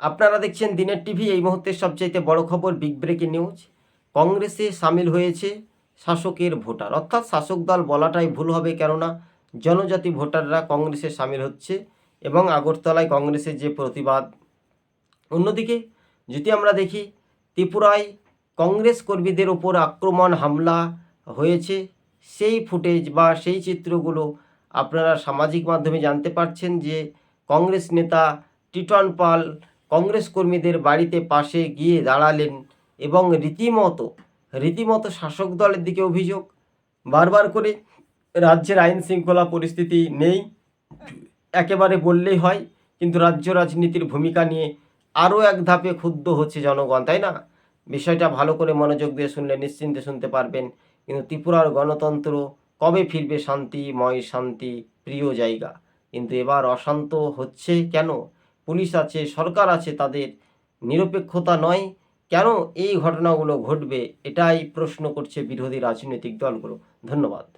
আপনারা দেখছেন দিনের টিভি, এই মুহূর্তের সবচাইতে বড় খবর বিগ ব্রেকিং নিউজ কংগ্রেসে সামিল হয়েছে শাসকের ভোটার। অর্থাৎ শাসক দল বলাটাই ভুল হবে কেননা, জনজাতি ভোটাররা কংগ্রেসে সামিল হচ্ছে এবং আগরতলায় কংগ্রেসের যে প্রতিবাদ। অন্যদিকে, যদি আমরা দেখি, ত্রিপুরায় কংগ্রেস কর্মীদের ওপর আক্রমণ, হামলা হয়েছে। সেই ফুটেজ বা সেই চিত্রগুলো আপনারা সামাজিক মাধ্যমে জানতে পারছেন যে কংগ্রেস নেতা টিটন পাল কংগ্রেস কর্মীদের বাড়িতে পাশে গিয়ে দাঁড়ালেন এবং রীতিমতো রীতিমতো শাসক দলের দিকে অভিযোগ। বারবার করে রাজ্যের আইন শৃঙ্খলা পরিস্থিতি নেই, একেবারে বললেই হয়, কিন্তু রাজ্য রাজনীতির ভূমিকা নিয়ে আরও এক ধাপে ক্ষুব্ধ হচ্ছে জনগণ, তাই না? বিষয়টা ভালো করে মনোযোগ দিয়ে শুনলে নিশ্চিন্তে শুনতে পারবেন, কিন্তু ত্রিপুরার গণতন্ত্র কবে ফিরবে শান্তিময় শান্তি প্রিয় জায়গা? কিন্তু এবার অশান্ত হচ্ছে কেন? পুলিশ আছে, সরকার আছে, তাদের নিরপেক্ষতা নয়। কেন এই ঘটনাগুলো ঘটবে, এটাই প্রশ্ন করছে বিরোধী রাজনৈতিক দলগুলো। ধন্যবাদ।